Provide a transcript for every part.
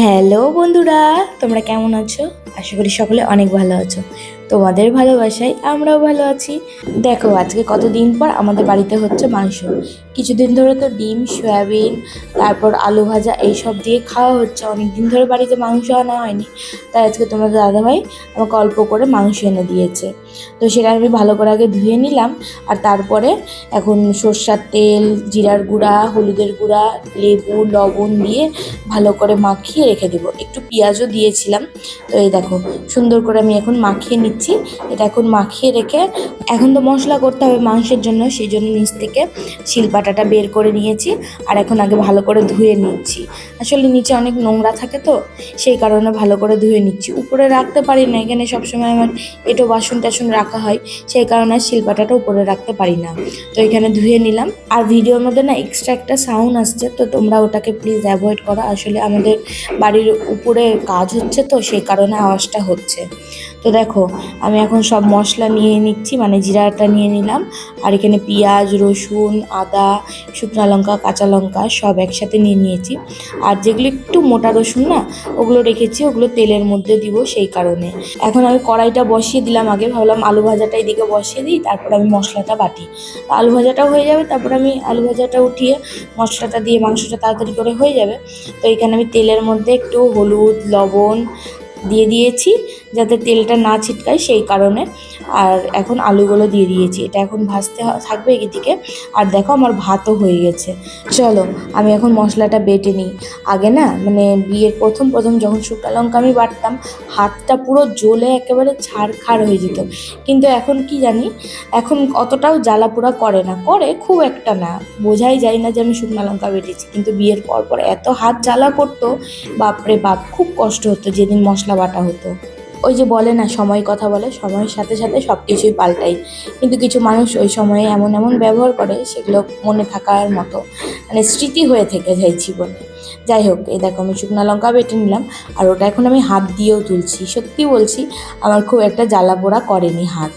Hello বন্ধুরা তোমরা কেমন আছো? আশা করি সকলে অনেক ভালো আছো। তোমাদের ভালোবাসায় আমরাও ভালো আছি। দেখো আজকে কতদিন পর আমাদের বাড়িতে হচ্ছে মাংস। কিছুদিন ধরে তো ডিম, সয়াবিন, তারপর আলু ভাজা এইসব দিয়ে খাওয়া হচ্ছে। অনেক দিন ধরে বাড়িতে মাংস আনা হয়নি। তাই আজকে তোমাদের দাদাভাই আমাকে অল্প করে মাংস এনে দিয়েছে। তো সেটা আমি ভালো করে আগে ধুয়ে নিলাম। আর তারপরে এখন সর্ষার তেল, জিরার গুঁড়া, হলুদের গুঁড়া, লেবু, লবণ দিয়ে ভালো করে মাখিয়ে রেখে দেবো। একটু পেঁয়াজও দিয়েছিলাম। তো এই দেখো সুন্দর করে আমি এখন মাখিয়ে নিচ্ছি। এটা এখন মাখিয়ে রেখে এখন তো মশলা করতে হবে মাংসের জন্য সেই জন্য নিচ থেকে শিলপাটাটা বের করে নিয়েছি আর এখন আগে ভালো করে ধুয়ে নিচ্ছি। আসলে নিচে অনেক নোংরা থাকে তো, সেই কারণে ভালো করে ধুয়ে নিচ্ছি। উপরে রাখতে পারি না, এখানে সবসময় আমার এটো বাসন টাসন রাখা হয়, সেই কারণে শিলপাটাটা উপরে রাখতে পারি না। তো এখানে ধুয়ে নিলাম। আর ভিডিওর মধ্যে না এক্সট্রা একটা সাউন্ড আসছে, তো তোমরা ওটাকে প্লিজ অ্যাভয়েড করো। আসলে আমাদের বাড়ির উপরে কাজ হচ্ছে তো, সেই কারণে আওয়াজটা হচ্ছে। তো দেখো আমি এখন সব মশলা নিয়ে নিচ্ছি মানে জিরাটা নিয়ে নিলাম। আর এখানে পেঁয়াজ, রসুন, আদা, শুকনো লঙ্কা, কাঁচা লঙ্কা সব একসাথে নিয়ে নিয়েছি। আর যেগুলো একটু মোটা রসুন না, ওগুলো রেখেছি, ওগুলো তেলের মধ্যে দিব সেই কারণে। এখন আমি কড়াইটা বসিয়ে দিলাম আগে, ভাবলাম আলু ভাজাটা এদিকে বসিয়ে দিই, তারপর আমি মশলাটা বাটি। আলু ভাজাটাও হয়ে যাবে, তারপর আমি আলু ভাজাটা উঠিয়ে মশলাটা দিয়ে মাংসটা তাড়াতাড়ি করে হয়ে যাবে। তো এখানে আমি তেলের মধ্যে একটু হলুদ, লবণ দিয়ে দিয়েছি যাতে তেলটা না ছিটকায় সেই কারণে। আর এখন আলুগুলো দিয়ে দিয়েছি। এটা এখন ভাজতে থাকবে এদিকে। আর দেখো আমার ভাতও হয়ে গেছে। চলো, আমি এখন মশলাটা বেটে নিই। আগে না মানে বিয়ের প্রথম প্রথম যখন শুকনো লঙ্কা আমি বাটতাম, হাতটা পুরো জ্বলে একেবারে ছাড়খাড় হয়ে যেত। কিন্তু এখন কি জানি, এখন অতটাও জ্বালা পোড়া করে না। করে খুব একটা না। বোঝাই যায় না যে আমি শুকনো লঙ্কা বেটেছি। কিন্তু বিয়ের পর পর এত হাত জ্বালা করতো, বাপরে বাপ, খুব কষ্ট হতো যেদিন মশলা বাটা হতো। ওই যে বলে না, সময় কথা বলে, সময়ের সাথে সাথে সব কিছুই পাল্টাই কিন্তু কিছু মানুষ ওই সময়ে এমন এমন ব্যবহার করে, সেগুলো মনে থাকার মতো মানে স্মৃতি হয়ে থেকে যায় জীবনে। যাই হোক, এই দেখো আমি শুকনা লঙ্কা বেটে নিলাম, আর ওটা এখন আমি হাত দিয়েও তুলছি। সত্যি বলছি, আমার খুব একটা জ্বালা পোড়া করেনি হাত।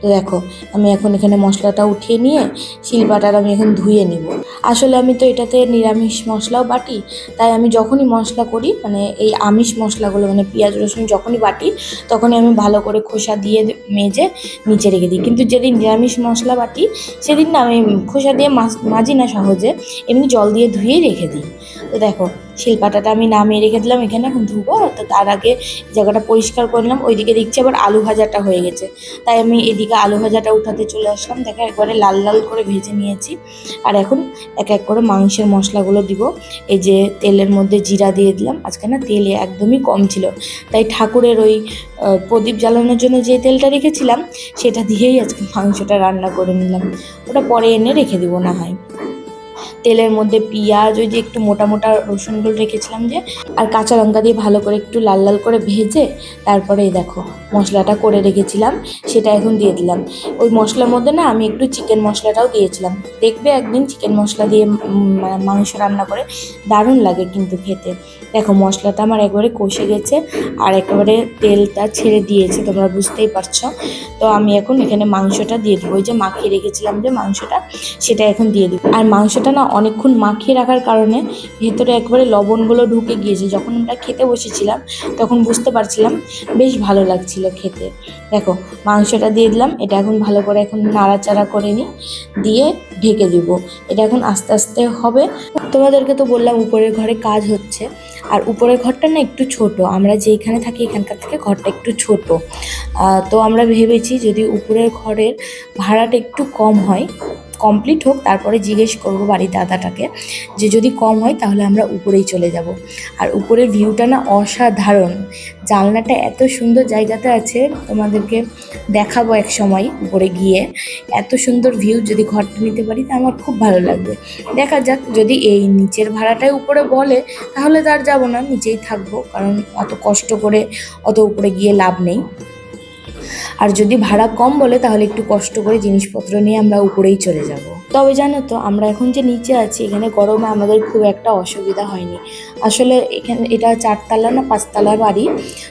তো দেখো, আমি এখন এখানে মশলাটা উঠিয়ে নিয়ে শিলবাটার আমি এখন ধুয়ে নিব। আসলে আমি তো এটাতে নিরামিষ মশলাও বাটি, তাই আমি যখনই মশলা করি মানে এই আমিষ মশলাগুলো মানে পেঁয়াজ, রসুন যখনই বাটি, তখনই আমি ভালো করে খোসা দিয়ে মেজে নিচে রেখে দিই। কিন্তু যেদিন নিরামিষ মশলা বাটি, সেদিন না আমি খোসা দিয়ে মাজি না সহজে, এমনি জল দিয়ে ধুয়েই রেখে দিই। তো দেখো শিলপাটাটা আমি নামিয়ে রেখে দিলাম, এখানে এখন ধুবো। তো তার আগে জায়গাটা পরিষ্কার করলাম ওইদিকে দেখছি আবার আলু ভাজাটা হয়ে গেছে। তাই আমি এদিকে আলু ভাজাটা উঠাতে চলে আসলাম। দেখো, একবারে লাল লাল করে ভেজে নিয়েছি। আর এখন এক এক করে মাংসের মশলাগুলো দিব। এই যে তেলের মধ্যে জিরা দিয়ে দিলাম। আজকে না তেলে একদমই কম ছিল। তাই ঠাকুরের ওই প্রদীপ জ্বালানোর জন্য যে তেলটা রেখেছিলাম, সেটা দিয়েই আজকে মাংসটা রান্না করে নিলাম। ওটা পরে এনে রেখে দিব না হয়। তেলের মধ্যে পেঁয়াজ ওই যে একটু মোটা মোটা রসুনগুলো রেখেছিলাম যে আর কাঁচা লঙ্কা দিয়ে ভালো করে একটু লাল লাল করে ভেজে তারপরে এই দেখো মশলাটা করে রেখেছিলাম সেটা এখন দিয়ে দিলাম। ওই মশলার মধ্যে না আমি একটু চিকেন মশলাটাও দিয়েছিলাম। দেখবে একদিন চিকেন মশলা দিয়ে উম, মাংস রান্না করে দারুণ লাগে কিন্তু খেতে। দেখো মশলাটা আমার একবারে কষে গেছে আর একেবারে তেলটা ছেড়ে দিয়েছে তোমরা বুঝতেই পারছ। তো আমি এখন এখানে মাংসটা দিয়ে দেবো। ওই যে মাখিয়ে রেখেছিলাম যে মাংসটা সেটা এখন দিয়ে দিব। আর মাংসটা না অনেকক্ষণ মাখিয়ে রাখার কারণে ভেতরে একবারে লবণগুলো ঢুকে গিয়েছে। যখন আমরা খেতে বসেছিলাম, তখন বুঝতে পারছিলাম বেশ ভালো লাগছিল খেতে। দেখো, মাংসটা দিয়ে দিলাম, এটা এখন ভালো করে এখন নাড়াচাড়া করে নিই, দিয়ে ঢেকে দিব। এটা এখন আস্তে আস্তে হবে। তোমাদেরকে তো বললাম উপরের ঘরে কাজ হচ্ছে। আর উপরের ঘরটা না একটু ছোট। আমরা যেখানে থাকি, এখানকার থেকে ঘরটা একটু ছোট। তো আমরা ভেবেছি যদি উপরের ঘরের ভাড়াটা একটু কম হয় কমপ্লিট হোক, তারপরে জিজ্ঞেস করব বাড়ির দাদাটাকে যে যদি কম হয় তাহলে আমরা উপরেই চলে যাব। আর উপরের ভিউটা না অসাধারণ। জানলাটা এত সুন্দর জায়গাতে আছে, তোমাদেরকে দেখাবো এক সময় উপরে গিয়ে। এত সুন্দর ভিউ যদি ঘরটা নিতে পারি, তা আমার খুব ভালো লাগবে। দেখা যাক, যদি এই নিচের ভাড়াটাই উপরে বলে, তাহলে তো আর যাব না, নিচেই থাকব। কারণ অত কষ্ট করে অত উপরে গিয়ে লাভ নেই। আর যদি ভাড়া কম বলে, তাহলে একটু কষ্ট করে জিনিসপত্র নিয়ে আমরা উপরেই চলে যাব। তবে জানো তো, আমরা এখন যে নিচে আছি, এখানে গরমে আমাদের খুব একটা অসুবিধা হয়নি। আসলে এখানে এটা চারতলা না পাঁচতলা বাড়ি,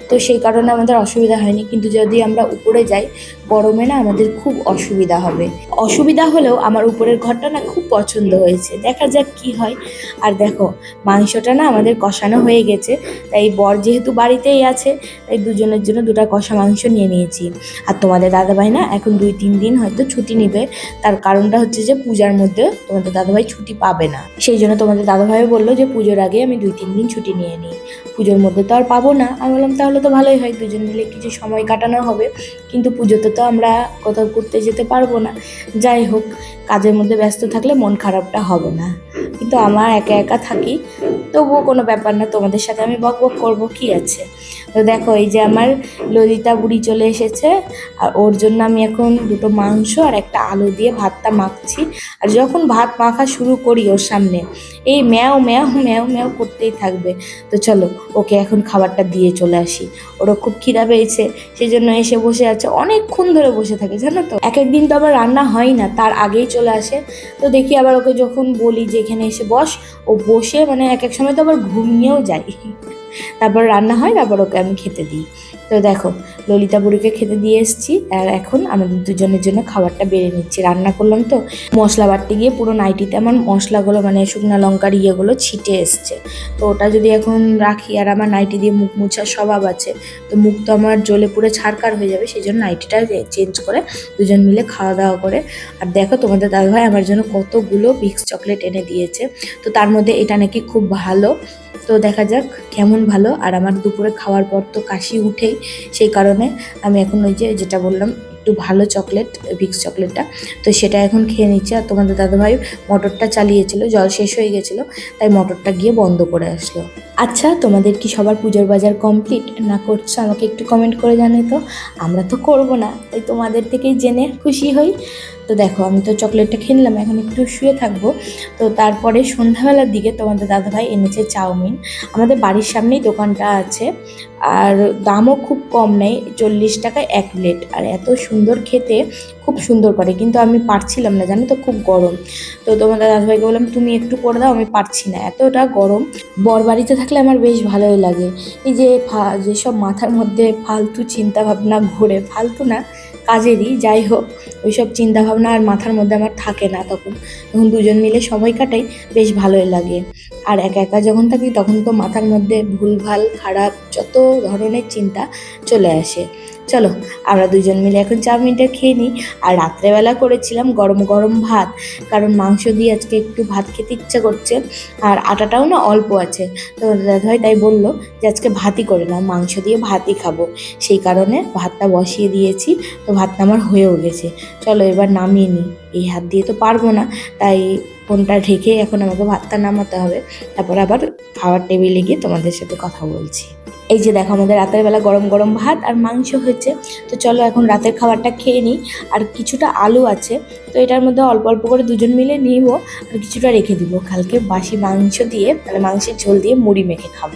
তো সেই কারণে আমাদের অসুবিধা হয়নি। কিন্তু যদি আমরা উপরে যাই গরমে না আমাদের খুব অসুবিধা হবে। অসুবিধা হলেও আমার উপরের ঘরটা না খুব পছন্দ হয়েছে। দেখা যাক কি হয়। আর দেখো, মাংসটা না আমাদের কষানো হয়ে গেছে। তাই বর যেহেতু বাড়িতেই আছে, তাই দুজনের জন্য দুটো কষা মাংস নিয়ে নিয়েছি। আর তোমাদের দাদাভাই না এখন দুই তিন দিন হয়তো ছুটি নিবে। তার কারণটা হচ্ছে যে পূজার মধ্যে তোমাদের দাদাভাই ছুটি পাবে না। সেই জন্য তোমাদের দাদাভাইও বলল যে পুজোর আগে আমি দুই তিন দিন ছুটি নিয়ে নিই। পুজোর মধ্যে তো আর পাবো না। আমি বললাম, তাহলে তো ভালোই হয়। দুজন মিলে কিছু সময় কাটানো হবে। কিন্তু পুজোতে তো আমরা কোথাও ঘুরতে যেতে পারব না। যাই হোক, কাজের মধ্যে ব্যস্ত থাকলে মন খারাপটা হবে না। কিন্তু আমার একা একা থাকি, তবুও কোনো ব্যাপার না, তোমাদের সাথে আমি বক বক করব, কী আছে? তো দেখো, এই যে আমার ললিতা বুড়ি চলে এসেছে, আর ওর জন্য আমি এখন দুটো মাংস আর একটা আলু দিয়ে ভাতটা মাখছি। আর যখন ভাত মাখা শুরু করি ওর সামনে, এই ম্যাও ম্যাও ম্যাও ম্যাও করতেই থাকবে। তো চলো, ওকে এখন খাবারটা দিয়ে চলে আসি। ওরও খুব খিদা পেয়েছে সেই জন্য এসে বসে আছে, অনেকক্ষণ ধরে বসে থাকে, জানো তো? এক একদিন তো আবার রান্না হয় না, তার আগেই চলে আসে। তো দেখি আবার ওকে যখন বলি যে এখানে এসে বস, ও বসে মানে এক এক সময় তো আবার ঘুমিয়েও যায়। তারপর রান্না হয়, তারপর ওকে আমি খেতে দিই। তো দেখো, ললিতা বুড়িকে খেতে দিয়ে এসেছি আর এখন আমাদের দুজনের জন্য খাবারটা বেড়ে নিচ্ছি। রান্না করলাম তো, মশলা বাটতে গিয়ে পুরো নাইটিতে আমার মশলাগুলো মানে শুকনো লঙ্কার ইয়েগুলো ছিটে এসছে। তো ওটা যদি এখন রাখি আর আমার নাইটি দিয়ে মুখ মুছার স্বভাব আছে, তো মুখ তো আমার জ্বলে পুরো ছাড়কার হয়ে যাবে সেই জন্য নাইটিটা চেঞ্জ করে দুজন মিলে খাওয়া দাওয়া করে। আর দেখো তোমাদের দাদাভাই আমার জন্য কতগুলো ভিক্স চকলেট এনে দিয়েছে। তো তার মধ্যে এটা নাকি খুব ভালো। তো দেখা যাক কেমন ভালো। আর আমার দুপুরে খাওয়ার পর তো কাশি উঠেই, সেই কারণে আমি এখন ওই যে যেটা বললাম, একটু ভালো চকলেট, ভিক্স চকলেটটা। তো সেটা এখন খেয়ে নিচ্ছে। আর তোমাদের দাদাভাই মোটরটা চালিয়েছিল, জল শেষ হয়ে গেছিল, তাই মোটরটা গিয়ে বন্ধ করে আসলো। আচ্ছা তোমাদের কি সবার পুজোর বাজার কমপ্লিট না করছ? আমাকে একটু কমেন্ট করে জানাই তো আমরা তো করব না, তাই তোমাদের থেকেই জেনে খুশি হই। তো দেখো, আমি তো চকলেটটা খেয়ে নিলাম, এখন একটু শুয়ে থাকব। তো তারপরে সন্ধ্যাবেলার দিকে তোমাদের দাদাভাই এনেছে চাউমিন। আমাদের বাড়ির সামনেই দোকানটা আছে, আর দামও খুব কম নেয় চল্লিশ টাকায় এক প্লেট। আর এত সুন্দর খেতে, খুব সুন্দর করে, কিন্তু আমি পারছিলাম না, জানো তো, খুব গরম। তো তোমাদের দাদাভাইকে বললাম, তুমি একটু করে দাও, আমি পারছি না। এতটা গরম, বর বাড়িতে থাকলে আমার বেশ ভালোই লাগে। এই যে যেসব মাথার মধ্যে ফালতু চিন্তা ভাবনা ঘোরে, ফালতু না কাজেরই, যাই হোক, ওইসব চিন্তা ভাবনা আর মাথার মধ্যে আমার থাকে না তখন। তখন দুজন মিলে সময় কাটাই, বেশ ভালোই লাগে। আর একা একা যখন থাকি, তখন তো মাথার মধ্যে ভুলভাল, খারাপ, যত ধরনের চিন্তা চলে আসে। চলো, আমরা দুজন মিলে এখন চাউমিনটা খেয়ে নিই। আর রাত্রেবেলা করেছিলাম গরম গরম ভাত, কারণ মাংস দিয়ে আজকে একটু ভাত খেতে ইচ্ছা করছে। আর আটাটাও না অল্প আছে। তো দাদাভাই তাই বলল যে, আজকে ভাতই করে নাও, মাংস দিয়ে ভাতই খাব। সেই কারণে ভাতটা বসিয়ে দিয়েছি, তো ভাতটা আমার হয়েও গেছে। চলো এবার নামিয়ে নিই। এই হাত দিয়ে তো পারব না, তাই ফোনটা ঢেকে এখন আমাকে ভাতটা নামাতে হবে। তারপর আবার খাওয়ার টেবিলে গিয়ে তোমাদের সাথে কথা বলছি। এই যে দেখো আমাদের রাতের বেলা গরম গরম ভাত আর মাংস হয়েছে। তো চলো এখন রাতের খাবারটা খেয়ে নিই। আর কিছুটা আলু আছে। তো এটার মধ্যে অল্প অল্প করে দুজন মিলে নিব। আর কিছুটা রেখে দিব। কালকে বাসি মাংস দিয়ে মানে মাংসের ঝোল দিয়ে মুড়ি মেখে খাব।